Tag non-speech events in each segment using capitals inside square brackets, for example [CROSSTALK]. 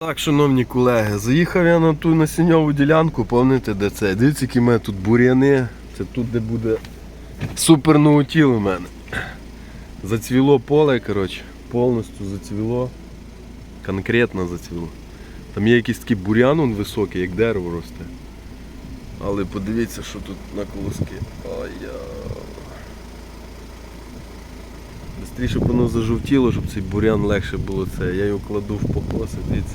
Так, шановні колеги, заїхав я на ту насінньову ділянку, пам'ятаєте, де це? Дивіться, які в мене тут бур'яни. Це тут, де буде супер ноутіл у мене. Зацвіло поле, коротше, повністю зацвіло. Конкретно зацвіло. Там є якийсь такий бур'ян он високий, як дерево росте. Але подивіться, що тут на колоски. Ай-я. Быстріше, щоб воно зажовтіло, щоб цей бурян легше було це. Я його кладу в покоси, дивіться.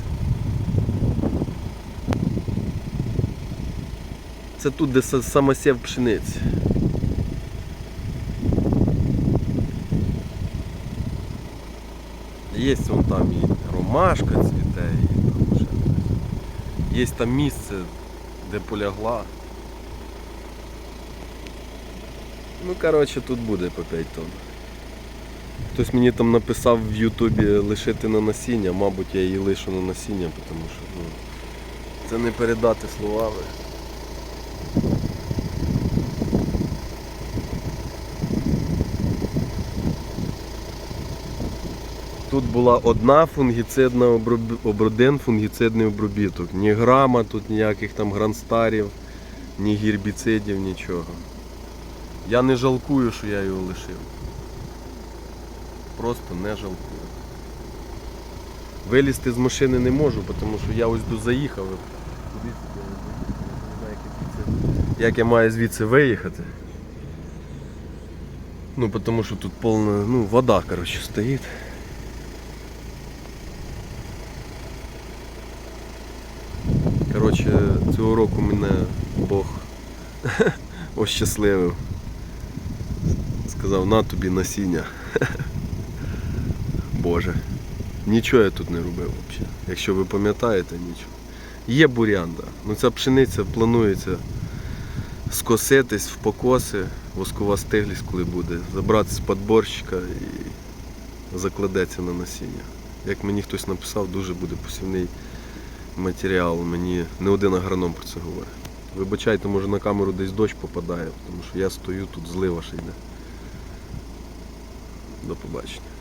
Це тут, де самосів пшениці. Є вон там і ромашка цвіте, і там ще. Є там місце, де полягла. Ну, коротше, тут буде по 5 тонн. Хтось мені там написав в Ютубі лишити на насіння, мабуть, я її лишу на насіння, тому що ну, це не передати словами. Тут була одна фунгіцидна оброб- один фунгіцидний обробіток. Ні грама, тут ніяких там гранстарів, ні гербіцидів, нічого. Я не жалкую, що я його лишив. Просто не жалкую. Вилізти з машини не можу, тому що я ось до заїхав. Як я маю звідси виїхати. Ну, тому що тут повна, ну, вода, коротше, стоїть. Коротше, цього року мене Бог [LAUGHS] ощасливив. Сказав, на тобі насіння. [LAUGHS] Боже. Нічого я тут не робив взагалі. Якщо ви пам'ятаєте, нічого. Є бурян, да. Ну ця пшениця планується скоситись в покоси, воскова стиглість, коли буде, забрати з подборщика і закладеться на насіння. Як мені хтось написав, дуже буде посівний матеріал. Мені не один агроном про це говорить. Вибачайте, може на камеру десь дощ попадає, тому що я стою тут злива ще йде. До побачення.